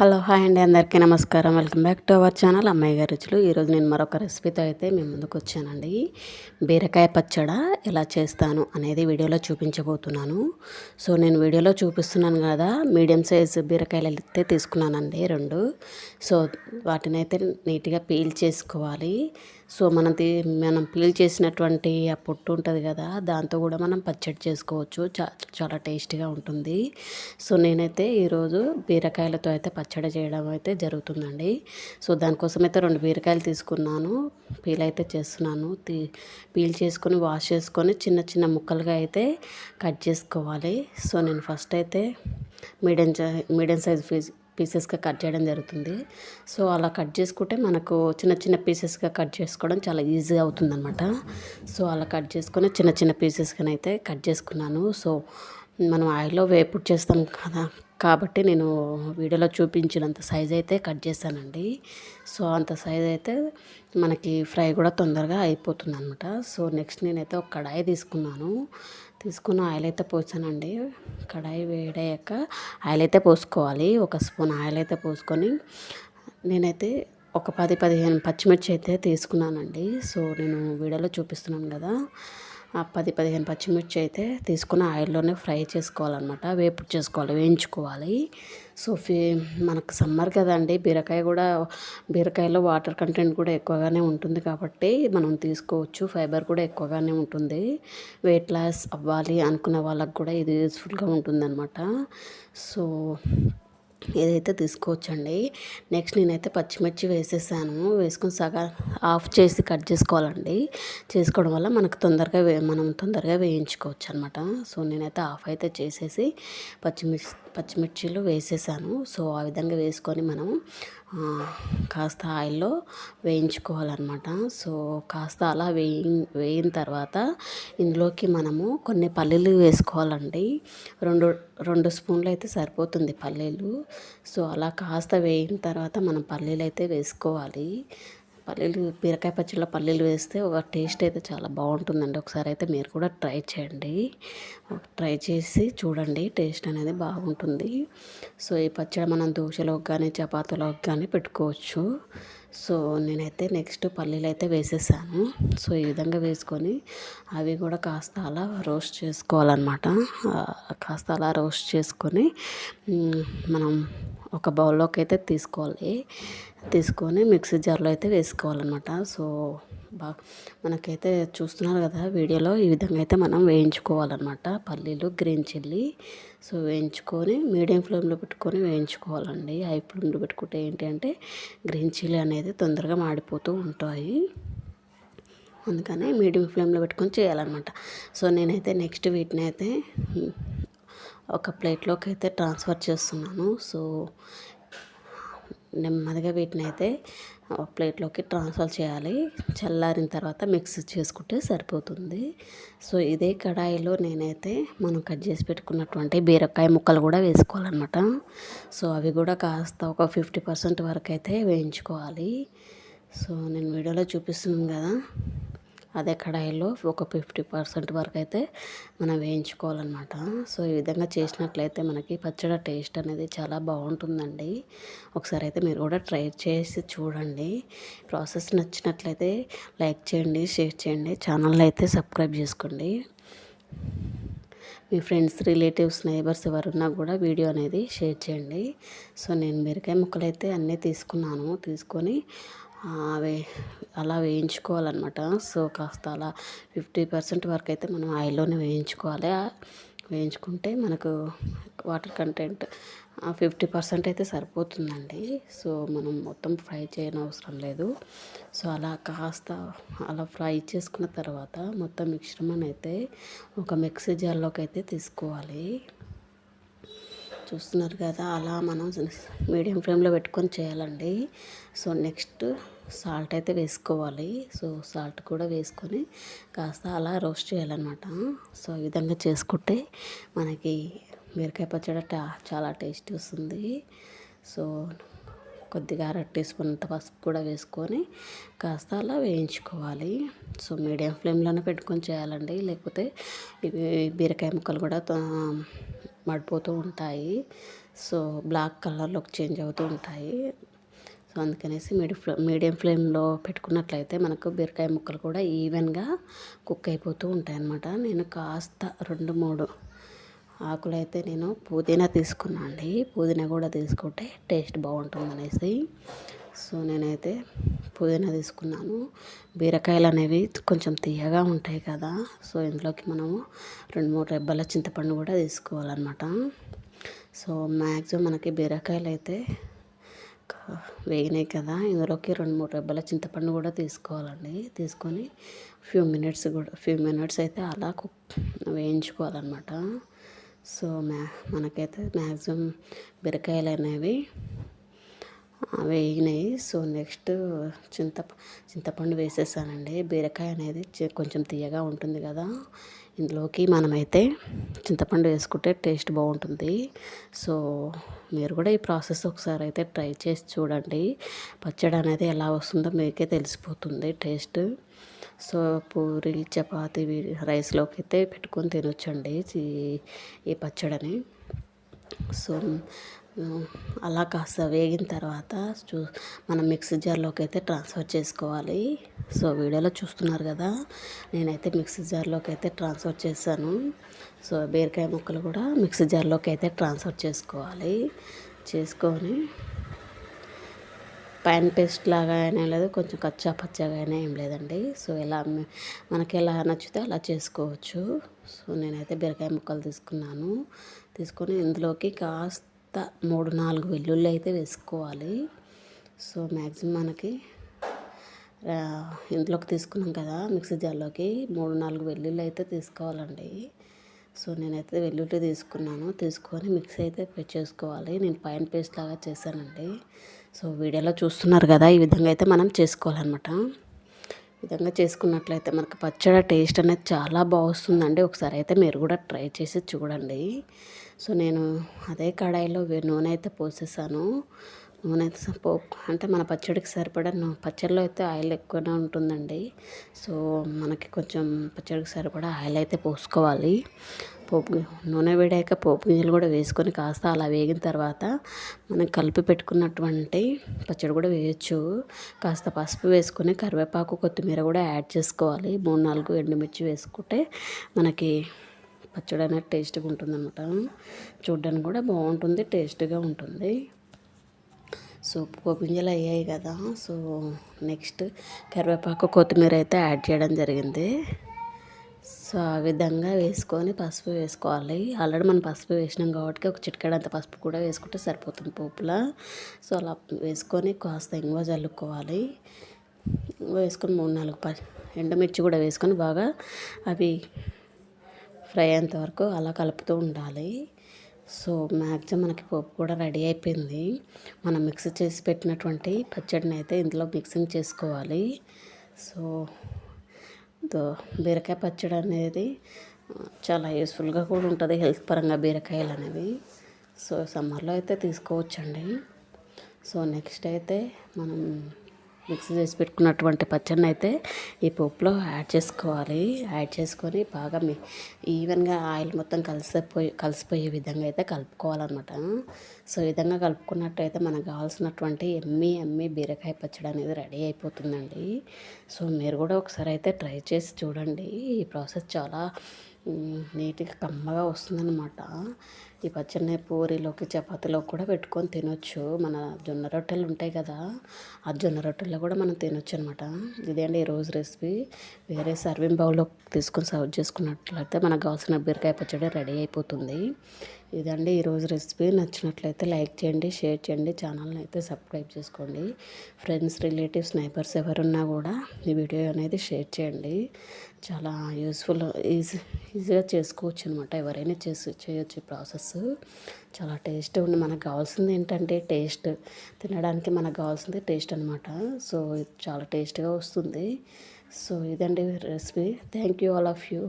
Hello hi అండి. అందరికీ నమస్కారం. Welcome back to our channel అమ్మాయి గారి రుచులు. ఈరోజు నేను మరొక రెసిపీతో అయితే మేము ముందుకు వచ్చానండి. బీరకాయ పచ్చడ ఎలా చేస్తాను అనేది వీడియోలో చూపించబోతున్నాను. సో నేను వీడియోలో చూపిస్తున్నాను కదా మీడియం సైజ్ బీరకాయలు అయితే తీసుకున్నానండి రెండు. సో వాటిని అయితే నీట్గా పీల్ చేసుకోవాలి. సో మనం మనం పీల్ చేసినటువంటి ఆ పొట్టు ఉంటుంది కదా దాంతో కూడా మనం పచ్చడి చేసుకోవచ్చు. చా చాలా టేస్టీగా ఉంటుంది. సో నేనైతే ఈరోజు బీరకాయలతో అయితే పచ్చడి చేయడం అయితే జరుగుతుందండి. సో దానికోసం అయితే రెండు బీరకాయలు తీసుకున్నాను. పీల్ అయితే చేస్తున్నాను. తీ పీల్ చేసుకొని వాష్ చేసుకొని చిన్న చిన్న ముక్కలుగా అయితే కట్ చేసుకోవాలి. సో నేను ఫస్ట్ అయితే మీడియం మీడియం సైజ్ ఫీజ్ పీసెస్గా కట్ చేయడం జరుగుతుంది. సో అలా కట్ చేసుకుంటే మనకు చిన్న చిన్న పీసెస్గా కట్ చేసుకోవడం చాలా ఈజీగా అవుతుందన్నమాట. సో అలా కట్ చేసుకొని చిన్న చిన్న పీసెస్గా అయితే కట్ చేసుకున్నాను. సో మనం ఆయిల్లో వేపుడు చేస్తాం కదా కాబట్టి నేను వీడియోలో చూపించినంత సైజ్ అయితే కట్ చేశానండి. సో అంత సైజ్ అయితే మనకి ఫ్రై కూడా తొందరగా అయిపోతుంది అనమాట సో నెక్స్ట్ నేనైతే ఒక కడాయి తీసుకున్నాను. తీసుకున్న ఆయిల్ అయితే పోసానండి. కడాయి వేడయ్యాక ఆయిల్ అయితే పోసుకోవాలి. ఒక స్పూన్ ఆయిల్ అయితే పోసుకొని నేనైతే ఒక పది పదిహేను పచ్చిమిర్చి అయితే తీసుకున్నానండి. సో నేను వీడియోలో చూపిస్తున్నాను కదా పది పదిహేను పచ్చిమిర్చి అయితే తీసుకున్న ఆయిల్లోనే ఫ్రై చేసుకోవాలన్నమాట. వేపుడు చేసుకోవాలి వేయించుకోవాలి. సో ఫీ మనకు సమ్మర్ కదండి బీరకాయ కూడా బీరకాయలో వాటర్ కంటెంట్ కూడా ఎక్కువగానే ఉంటుంది కాబట్టి మనం తీసుకోవచ్చు. ఫైబర్ కూడా ఎక్కువగానే ఉంటుంది. వెయిట్ లాస్ అవ్వాలి అనుకున్న వాళ్ళకి కూడా ఇది యూస్ఫుల్గా ఉంటుందన్నమాట. సో ఏదైతే తీసుకోవచ్చండి నెక్స్ట్ నేనైతే పచ్చిమిర్చి వేసేసాను. వేసుకొని సగా ఆఫ్ చేసి కట్ చేసుకోవాలండి. చేసుకోవడం వల్ల మనకు తొందరగా వే మనం తొందరగా వేయించుకోవచ్చు అనమాట సో నేనైతే ఆఫ్ అయితే చేసేసి పచ్చిమిర్చి పచ్చిమిర్చిలు వేసేసాను. సో ఆ విధంగా వేసుకొని మనం కాస్త ఆయిల్లో వేయించుకోవాలన్నమాట. సో కాస్త అలా వేయి వేయిన తర్వాత ఇందులోకి మనము కొన్ని పల్లీలు వేసుకోవాలండి. రెండు రెండు స్పూన్లు అయితే సరిపోతుంది పల్లీలు. సో అలా కాస్త వేయిన తర్వాత మనం పల్లీలు అయితే వేసుకోవాలి. పల్లీలు బీరకాయ పచ్చడిలో పల్లీలు వేస్తే ఒక టేస్ట్ అయితే చాలా బాగుంటుందండి. ఒకసారి అయితే మీరు కూడా ట్రై చేయండి. ట్రై చేసి చూడండి టేస్ట్ అనేది బాగుంటుంది. సో ఈ పచ్చడి మనం దోశలోకి కానీ చపాతీలోకి కానీ పెట్టుకోవచ్చు. సో నేనైతే నెక్స్ట్ పల్లీలు అయితే వేసేసాను. సో ఈ విధంగా వేసుకొని అవి కూడా కాస్త అలా రోస్ట్ చేసుకోవాలన్నమాట. కాస్త అలా రోస్ట్ చేసుకొని మనం ఒక బౌల్లోకి అయితే తీసుకోవాలి. తీసుకొని మిక్సీ జార్లో అయితే వేసుకోవాలన్నమాట. సో బాగా మనకైతే చూస్తున్నారు కదా వీడియోలో ఈ విధంగా అయితే మనం వేయించుకోవాలన్నమాట. పల్లీలు గ్రీన్ చిల్లీ సో వేయించుకొని మీడియం ఫ్లేమ్లో పెట్టుకొని వేయించుకోవాలండి. హై ఫ్లేమ్లో పెట్టుకుంటే ఏంటి అంటే గ్రీన్ చిల్లీ అనేది తొందరగా మాడిపోతూ ఉంటాయి. అందుకని మీడియం ఫ్లేమ్లో పెట్టుకొని చేయాలన్నమాట. సో నేనైతే నెక్స్ట్ వీటిని అయితే ఒక ప్లేట్లోకి అయితే ట్రాన్స్ఫర్ చేస్తున్నాను. సో నెమ్మదిగా వీటిని అయితే ప్లేట్లోకి ట్రాన్స్ఫర్ చేయాలి. చల్లారిన తర్వాత మిక్స్ చేసుకుంటే సరిపోతుంది. సో ఇదే కడాయిలో నేనైతే మనం కట్ చేసి పెట్టుకున్నటువంటి బీరకాయ ముక్కలు కూడా వేసుకోవాలన్నమాట. సో అవి కూడా కాస్త ఒక ఫిఫ్టీ పర్సెంట్ వరకు అయితే వేయించుకోవాలి. సో నేను వీడియోలో చూపిస్తున్నాను కదా. అదే కడాయిలో ఒక ఫిఫ్టీ పర్సెంట్ వరకు అయితే మనం వేయించుకోవాలన్నమాట. సో ఈ విధంగా చేసినట్లయితే మనకి పచ్చడి టేస్ట్ అనేది చాలా బాగుంటుందండి. ఒకసారి అయితే మీరు కూడా ట్రై చేసి చూడండి. ప్రాసెస్ నచ్చినట్లయితే లైక్ చేయండి షేర్ చేయండి ఛానల్ అయితే సబ్స్క్రైబ్ చేసుకోండి. మీ ఫ్రెండ్స్ రిలేటివ్స్ నైబర్స్ ఎవరున్నా కూడా వీడియో అనేది షేర్ చేయండి. సో నేను బీరకాయ ముక్కలు అయితే అన్నీ తీసుకున్నాను. తీసుకొని అవి అలా వేయించుకోవాలన్నమాట. సో కాస్త అలా ఫిఫ్టీ పర్సెంట్ వరకు అయితే మనం ఆయిల్లోనే వేయించుకోవాలి. వేయించుకుంటే మనకు వాటర్ కంటెంట్ ఫిఫ్టీ పర్సెంట్ అయితే సరిపోతుందండి. సో మనం మొత్తం ఫ్రై చేయని అవసరం లేదు. సో అలా కాస్త అలా ఫ్రై చేసుకున్న తర్వాత మొత్తం మిశ్రమాన్ని అయితే ఒక మిక్సీ జార్లోకి అయితే తీసుకోవాలి. చూస్తున్నారు కదా అలా మనం మీడియం ఫ్లేమ్లో పెట్టుకొని చేయాలండి. సో నెక్స్ట్ సాల్ట్ అయితే వేసుకోవాలి. సో సాల్ట్ కూడా వేసుకొని కాస్త అలా రోస్ట్ చేయాలన్నమాట. సో ఈ విధంగా చేసుకుంటే మనకి బీరకాయ పచ్చడి చాలా టేస్ట్ వస్తుంది. సో కొద్దిగా అర టీ స్పూన్ అంత పసుపు కూడా వేసుకొని కాస్త అలా వేయించుకోవాలి. సో మీడియం ఫ్లేమ్లోనే పెట్టుకొని చేయాలండి. లేకపోతే ఇవి బీరకాయ ముక్కలు కూడా మడిపోతూ ఉంటాయి. సో బ్లాక్ కలర్లోకి చేంజ్ అవుతూ ఉంటాయి. సో అందుకనేసి మీడి మీడియం ఫ్లేమ్లో పెట్టుకున్నట్లయితే మనకు బీరకాయ ముక్కలు కూడా ఈవెన్గా కుక్ అయిపోతూ ఉంటాయి అన్నమాట నేను కాస్త రెండు మూడు ఆకులు అయితే నేను పుదీనా తీసుకున్నాను అండి. పుదీనా కూడా తీసుకుంటే టేస్ట్ బాగుంటుంది అనేసి సో నేనైతే పుదీనా తీసుకున్నాను. బీరకాయలు అనేవి కొంచెం తీయగా ఉంటాయి కదా. సో ఇందులోకి మనము రెండు మూడు రెబ్బల చింతపండు కూడా తీసుకోవాలన్నమాట. సో మ్యాక్సిమం మనకి బీరకాయలు అయితే వేగినాయి కదా. ఇందులోకి రెండు మూడు రెబ్బల చింతపండు కూడా తీసుకోవాలండి. తీసుకొని ఫ్యూ మినిట్స్ కూడా ఫ్యూ మినిట్స్ అయితే అలా కుక్ వేయించుకోవాలన్నమాట. సో మ్యా మనకైతే మ్యాక్సిమం బీరకాయలు అనేవి వేగినాయి. సో నెక్స్ట్ చింత చింతపండు వేసేసానండి. బీరకాయ అనేది కొంచెం తీయగా ఉంటుంది కదా. ఇందులోకి మనమైతే చింతపండు వేసుకుంటే టేస్ట్ బాగుంటుంది. సో మీరు కూడా ఈ ప్రాసెస్ ఒకసారి అయితే ట్రై చేసి చూడండి. పచ్చడి అనేది ఎలా వస్తుందో మీకే తెలిసిపోతుంది టేస్ట్. సో పూరి చపాతి రైస్లోకి అయితే పెట్టుకొని తినొచ్చండి ఈ పచ్చడిని. సో అలా కాస్త వేగిన తర్వాత చూ మనం మిక్సీ జార్లోకి అయితే ట్రాన్స్ఫర్ చేసుకోవాలి. సో వీడియోలో చూస్తున్నారు కదా నేనైతే మిక్సీ జార్లోకి అయితే ట్రాన్స్ఫర్ చేశాను. సో బీరకాయ ముక్కలు కూడా మిక్సీ జార్లోకి అయితే ట్రాన్స్ఫర్ చేసుకోవాలి. చేసుకొని పైన్ పేస్ట్ లాగా అయినా లేదు కొంచెం కచ్చా పచ్చగా అయినా ఏం లేదండి. సో ఎలా మనకి ఎలా నచ్చితే అలా చేసుకోవచ్చు. సో నేనైతే బీరకాయ ముక్కలు తీసుకున్నాను. తీసుకొని ఇందులోకి కాస్త మూడు నాలుగు వెల్లుల్లి అయితే వేసుకోవాలి. సో మ్యాక్సిమం మనకి ఇంట్లోకి తీసుకున్నాం కదా మిక్సీ జార్లోకి మూడు నాలుగు వెల్లుల్లి అయితే తీసుకోవాలండి. సో నేనైతే వెల్లుల్లి తీసుకున్నాను తీసుకొని మిక్సీ అయితే చేసుకోవాలి నేను పైన పేస్ట్ లాగా చేశానండి. సో వీడియోలో చూస్తున్నారు కదా ఈ విధంగా అయితే మనం చేసుకోవాలన్నమాట. విధంగా చేసుకున్నట్లయితే మనకు పచ్చడి టేస్ట్ అనేది చాలా బాగుస్తుందండి ఒకసారి అయితే మీరు కూడా ట్రై చేసి చూడండి. సో నేను అదే కడాయిలో నూనె అయితే పోసేసాను. నూనె అయితే పోపు అంటే మన పచ్చడికి సరిపడా పచ్చడిలో అయితే ఆయిల్ ఎక్కువనే ఉంటుందండి. సో మనకి కొంచెం పచ్చడికి సరిపడా ఆయిల్ అయితే పోసుకోవాలి. పోపు నూనె వేడాక పోపు గింజలు కూడా వేసుకొని కాస్త అలా వేగిన తర్వాత మనం కలిపి పెట్టుకున్నటువంటి పచ్చడి కూడా వేయచ్చు. కాస్త పసుపు వేసుకొని కరివేపాకు కొత్తిమీర కూడా యాడ్ చేసుకోవాలి. మూడు నాలుగు ఎండుమిర్చి వేసుకుంటే మనకి పచ్చడి అనేది టేస్ట్గా ఉంటుంది అనమాట చూడ్డానికి కూడా బాగుంటుంది టేస్ట్గా ఉంటుంది. సో గింజలు అయ్యాయి కదా సో నెక్స్ట్ కరివేపాకు కొత్తిమీర అయితే యాడ్ చేయడం జరిగింది. సో ఆ విధంగా వేసుకొని పసుపు వేసుకోవాలి. ఆల్రెడీ మనం పసుపు వేసినాం కాబట్టి ఒక చిటికాడంత పసుపు కూడా వేసుకుంటే సరిపోతుంది పోపులా. సో అలా వేసుకొని కాస్త ఇంగువ చల్లుకోవాలి ఇంగువ వేసుకొని మూడు నాలుగు ప ఎండుమిర్చి కూడా వేసుకొని బాగా అవి ఫ్రై అయ్యేంత వరకు అలా కలుపుతూ ఉండాలి. సో మ్యాక్సిమం మనకి పప్పు కూడా రెడీ అయిపోయింది. మనం మిక్స్ చేసి పెట్టినటువంటి పచ్చడిని అయితే ఇందులో మిక్సింగ్ చేసుకోవాలి. సో బీరకాయ పచ్చడి అనేది చాలా యూస్ఫుల్గా కూడా ఉంటుంది. హెల్త్ పరంగా బీరకాయలు అనేవి. సో సమ్మర్లో అయితే తీసుకోవచ్చండి. సో నెక్స్ట్ అయితే మనం మిక్స్ చేసి పెట్టుకున్నటువంటి పచ్చడిని అయితే ఈ పప్పులో యాడ్ చేసుకోవాలి. యాడ్ చేసుకొని బాగా మీ ఈవెన్గా ఆయిల్ మొత్తం కలిసిపోయి కలిసిపోయే విధంగా అయితే కలుపుకోవాలన్నమాట. సో ఈ విధంగా కలుపుకున్నట్టయితే మనకు కావాల్సినటువంటి ఎమ్మి ఎమ్మి బీరకాయ పచ్చడి అనేది రెడీ అయిపోతుందండి. సో మీరు కూడా ఒకసారి అయితే ట్రై చేసి చూడండి. ఈ ప్రాసెస్ చాలా నీట్గా కమ్మగా వస్తుందన్నమాట. ఈ పచ్చడిని పూరిలోకి చపాతీలోకి కూడా పెట్టుకొని తినొచ్చు. మన జొన్న రొట్టెలు ఉంటాయి కదా ఆ జొన్న రొట్టెల్లో కూడా మనం తినొచ్చు అనమాట ఇదేంటి ఈరోజు రెసిపీ. వేరే సర్వింగ్ బౌల్లో తీసుకొని సర్వ్ చేసుకున్నట్లయితే మనకు కావాల్సిన బీరకాయ పచ్చడి రెడీ అయిపోతుంది. ఇదండి ఈరోజు రెసిపీ. నచ్చినట్లయితే లైక్ చేయండి షేర్ చేయండి ఛానల్ని అయితే సబ్స్క్రైబ్ చేసుకోండి. ఫ్రెండ్స్ రిలేటివ్స్ నైబర్స్ ఎవరున్నా కూడా ఈ వీడియో అనేది షేర్ చేయండి. చాలా యూస్ఫుల్ ఈజీ ఈజీగా చేసుకోవచ్చు అనమాట ఎవరైనా చేసి చేయొచ్చు ఈ ప్రాసెస్. చాలా టేస్ట్ ఉంది. మనకు కావాల్సింది ఏంటంటే టేస్ట్. తినడానికి మనకు కావాల్సింది టేస్ట్ అనమాట సో చాలా టేస్ట్గా వస్తుంది. సో ఇదండి recipe. Thank you all of you.